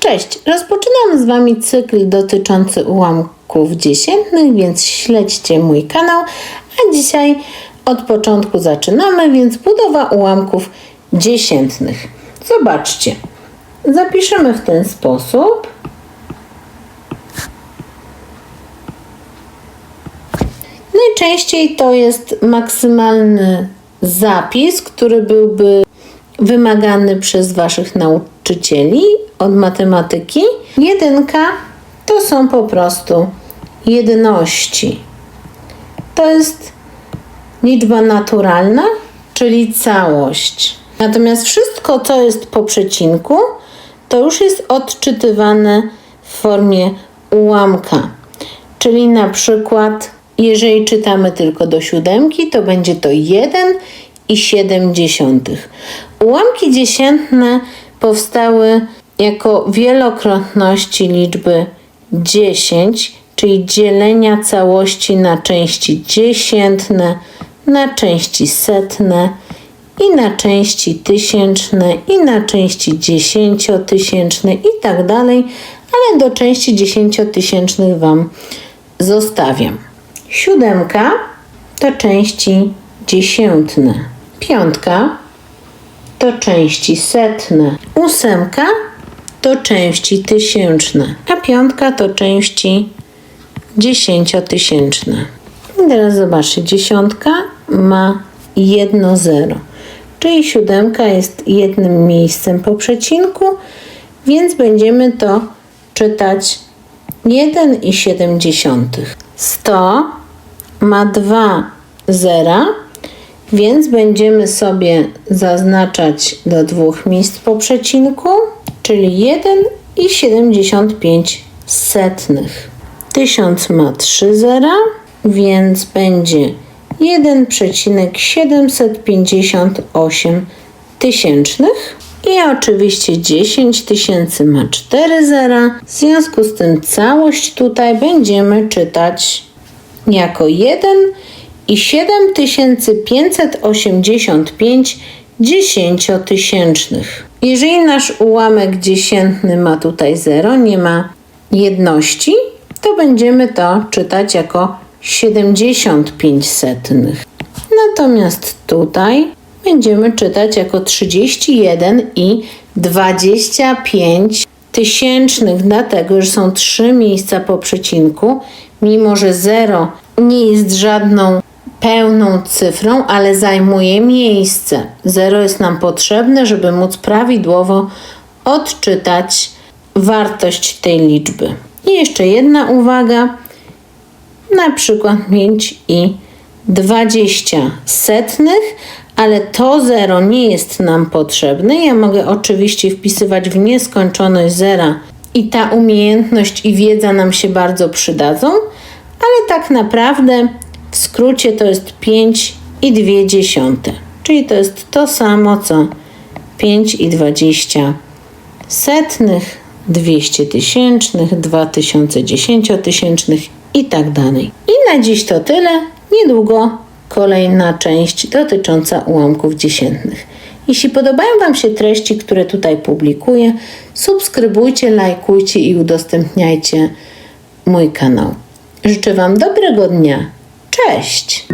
Cześć, rozpoczynam z Wami cykl dotyczący ułamków dziesiętnych, więc śledźcie mój kanał, a dzisiaj od początku zaczynamy, więc budowa ułamków dziesiętnych. Zobaczcie, zapiszemy w ten sposób. Najczęściej to jest maksymalny zapis, który byłby wymagany przez Waszych nauczycieli od matematyki. Jedynka to są po prostu jedności. To jest liczba naturalna, czyli całość. Natomiast wszystko, co jest po przecinku, to już jest odczytywane w formie ułamka. Czyli na przykład, jeżeli czytamy tylko do siódemki, to będzie to 1 i 7 dziesiątych. Ułamki dziesiętne powstały jako wielokrotności liczby 10, czyli dzielenia całości na części dziesiętne, na części setne i na części tysięczne i na części dziesięciotysięczne i tak dalej, ale do części dziesięciotysięcznych Wam zostawiam. Siódemka to części dziesiętne. Piątka to części setne. Ósemka to części tysięczne, a piątka to części dziesięciotysięczne. I teraz zobaczcie, dziesiątka ma jedno zero, czyli siódemka jest jednym miejscem po przecinku, więc będziemy to czytać 1,7. 100 ma dwa zera, więc będziemy sobie zaznaczać do dwóch miejsc po przecinku, czyli 1,75 setnych. 1000 ma 3 zera, więc będzie 1,758 tysięcznych. I oczywiście 10 tysięcy ma 4 zera. W związku z tym całość tutaj będziemy czytać jako 1 i 7585 dziesięciotysięcznych. Jeżeli nasz ułamek dziesiętny ma tutaj 0, nie ma jedności, to będziemy to czytać jako 75 setnych. Natomiast tutaj będziemy czytać jako 31 i 25 tysięcznych, dlatego że są trzy miejsca po przecinku, mimo że 0 nie jest żadną pełną cyfrą, ale zajmuje miejsce. 0 jest nam potrzebne, żeby móc prawidłowo odczytać wartość tej liczby. I jeszcze jedna uwaga, na przykład 5 i 20 setnych, ale to 0 nie jest nam potrzebne. Ja mogę oczywiście wpisywać w nieskończoność zera i ta umiejętność i wiedza nam się bardzo przydadzą, ale tak naprawdę w skrócie to jest 5 i 2 dziesiąte, czyli to jest to samo co 5 i 20 setnych, 200 tysięcznych, 2000 dziesięciotysięcznych i tak dalej. I na dziś to tyle. Niedługo kolejna część dotycząca ułamków dziesiętnych. Jeśli podobają Wam się treści, które tutaj publikuję, subskrybujcie, lajkujcie i udostępniajcie mój kanał. Życzę Wam dobrego dnia. Cześć!